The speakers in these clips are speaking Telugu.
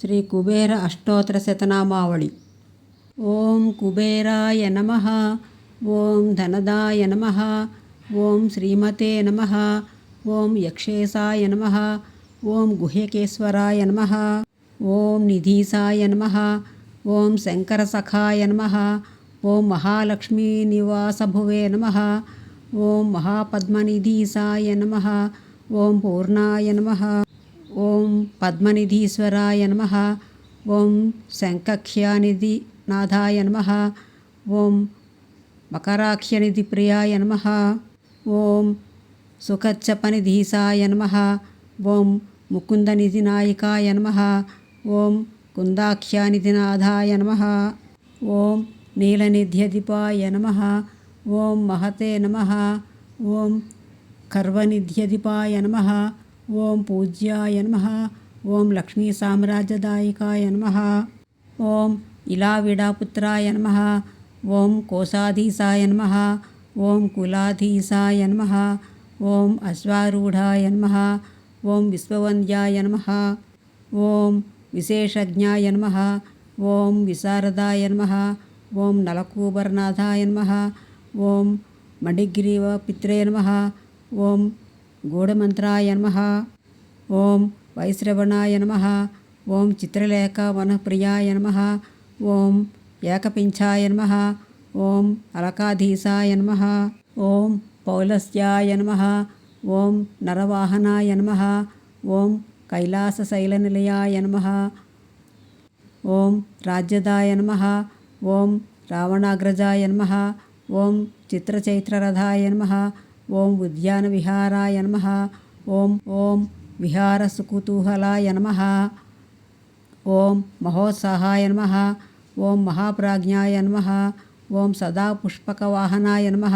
శ్రీ కుబేర అష్టోత్తర శతనామావళి. ఓం కుబేరాయ నమ ఓం ధనదాయ నమ ఓం శ్రీమతే నమ ఓం యక్షేశాయ నమ ఓం గుహ్యకేశ్వరాయ నమ ఓం నిధీసాయ నమ ఓం శంకరసఖాయ నమ ఓం మహాలక్ష్మీ నివాసభువే నమ ఓం మహాపద్మనిధీసాయ నమ ఓం పూర్ణాయ నమ. ఓం పద్మనిధీశ్వరాయ నమ. ఓం శంఖఖ్యానిధి నాథాయ నమ. ఓం మకరాఖ్యనిధి ప్రియాయ నమ. ఓం సుఖచ్చపనిధీసాయ నమ. ఓం ముకుందనిధి నాయికాయ నమ. ఓం కుందాఖ్యానిధినాథాయ నమ. ఓం నీలనిధ్యధిపాయ నమ. ఓం మహతే నమ. ఓం కర్వనిధ్యధిపాయ నమ. ఓం పూజ్యాయ నమ ఓం లక్ష్మీ సామ్రాజ్యదాయకాయ నమ ఓం ఇలావిడాపుత్రాయ నమ ఓం కోశాధీశాయ నమ ఓం కులాధీశాయ నమ ఓం అశ్వారూఢాయ నమ ఓం విశ్వవంద్యాయ నమ ఓం విశేషజ్ఞాయ నమ ఓం విశారదాయ నమ ఓం నలకూబరనాథాయ నమ ఓం మణిగ్రీవ పిత్రే నమ ఓం గూఢమంత్రాయ నమ ఓం వైశ్రవణాయ నమ ఓం చిత్రలేఖ వనప్రియాయ నమ ఓం ఏకపింఛాయ నమ ఓం అలకాధీశాయ నమ ఓం పౌలస్యాయ నమ ఓం నరవాహనాయ నమ ఓం కైలాసశైలనిలయాయ నమ ఓం రాజ్యదాయ నమ ఓం రావణాగ్రజాయ నమ ఓం చిత్రచైత్రరథాయ నమ ఓం ఉద్యానవిహారాయ నమ ఓం ఓం విహారసుకుతూహలాయ నమ ఓం మహోత్సాహాయ నమ ఓం మహాప్రాజ్ఞాయ నమ ఓం సదా పుష్పకవాహనాయ నమ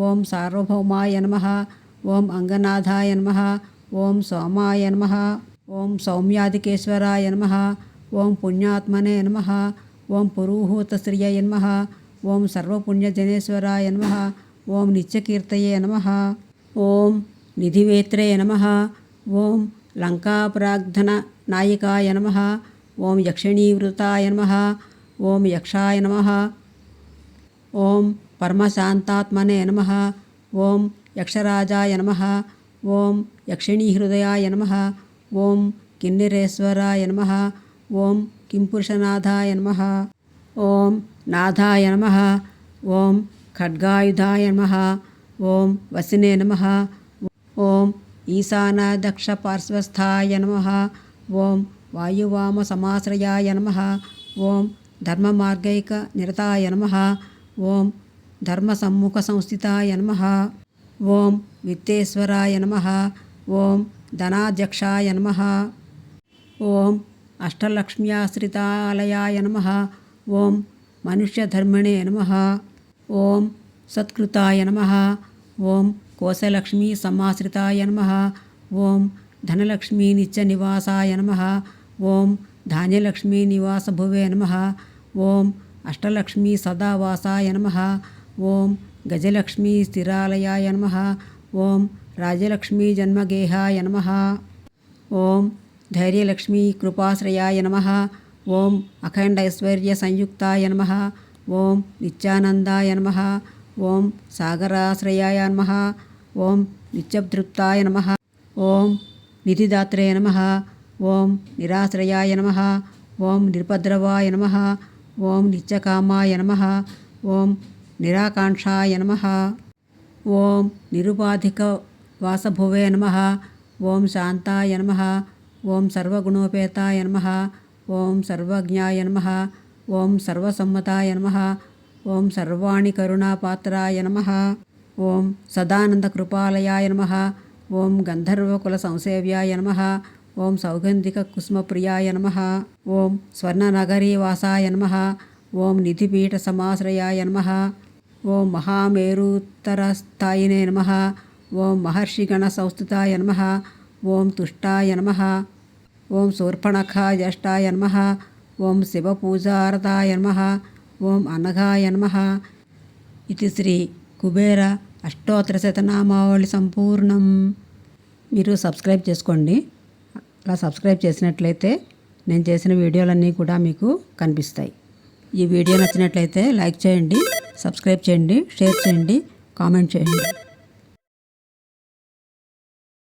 ఓం సార్వభౌమాయ నమ ఓం అంగనాథాయ నమ ఓం సోమాయ నమ ఓం సౌమ్యాదికేశ్వరాయ నమ ఓం పుణ్యాత్మనే నమ ఓం పురూహూతశ్రియయ నమ ఓం సర్వపుణ్యజనేశ్వరాయ నమ ఓం నిత్యకీర్తయే నమ ఓం నిధివేత్రే నమ ఓం లంకాప్రాగ్ధన నాయకాయ నమ ఓం యక్షిణీవృతాయ నమ ఓం యక్షాయ నమ ఓం పరమశాంతాత్మనే నమ ఓం యక్షరాజాయ నమ ఓం యక్షిణీహృదయాయ నమ ఓం కిన్నెరేశ్వరాయ నమ ఓం కింపురుషనాథాయ నమ ఓం నాథాయ నమ ఓం ఖడ్గాయుధాయ నమ. ఓం వసినే నమ. ఓం ఈశానదక్షపార్శ్వస్థాయ నమ. ఓం వాయువామ సమాశ్రయాయ నమ. ఓం ధర్మమార్గైక నిరతాయ నమ. ఓం ధర్మ సమ్ముఖ సంస్థితాయ నమ. ఓం విత్తేశ్వరాయ నమ. ఓం ధనాధ్యక్షాయ నమ. ఓం అష్టలక్ష్మ్యాశ్రితాలయాయ నమ. ఓం మనుష్యధర్మిణే నమ. ఓం సత్కృతాయ నమ. ఓం కోశలక్ష్మీ సమాశ్రితాయ నమ. ఓం ధనలక్ష్మీ నిత్య నివాసాయ నమ. ఓం ధాన్యలక్ష్మీ నివాస భువే నమ. ఓం అష్టలక్ష్మీ సదావాసాయ నమ. ఓం గజలక్ష్మీ స్థిరాలయాయ నమ. ఓం రాజలక్ష్మీ జన్మగేహాయ నమ. ఓం ధైర్యలక్ష్మీ కృపాశ్రయాయ నమ. ఓం అఖండ ఐశ్వర్య సంయుక్తాయ నమ. ఓం నిత్యానందాయ నమ ఓం సాగరాశ్రయాయ నమ ఓం నిత్యభృప్తాయ నమ ఓం నిధిదాత్రేయ నమ ఓం నిరాశ్రయాయ నమ ఓం నిరుపద్రవాయ నమ ఓం నిత్యకామాయ నమ ఓం నిరాకాంక్షాయ నమ ఓం నిరుపాధిక వాసభువే నమ ఓం శాంతాయ నమ ఓం సర్వగుణోపేతాయ నమ ఓం సర్వజ్ఞాయ నమ ఓం సర్వసమ్మతాయ నమ ఓం సర్వాణి కరుణాపాత్రాయ నమ ఓం సదానంద కృపాలయాయ నమ ఓం గంధర్వకుల సంసేవ్యాయ నమ ఓం సౌగంధిక కుస్మప్రియాయ నమ ఓం స్వర్ణనగరీవాసాయ నమ ఓం నిధిపీఠ సమాశ్రయాయ నమ ఓం మహామేరుత్తరస్థాయినే నమ ఓం మహర్షిగణ సంస్థితాయ నమ ఓం తుష్టాయ నమ ఓం శూర్పణఖాజ్యేష్టాయ నమ ఓం శివపూజారదాయ నమ ఓం అనఘాయ నమ ఇది శ్రీ కుబేర అష్టోత్తర శతనామావళి సంపూర్ణం. మీరు సబ్స్క్రైబ్ చేసుకోండి. అలా సబ్స్క్రైబ్ చేసినట్లయితే నేను చేసిన వీడియోలన్నీ కూడా మీకు కనిపిస్తాయి. ఈ వీడియో నచ్చినట్లయితే లైక్ చేయండి సబ్స్క్రైబ్ చేయండి షేర్ చేయండి కామెంట్ చేయండి.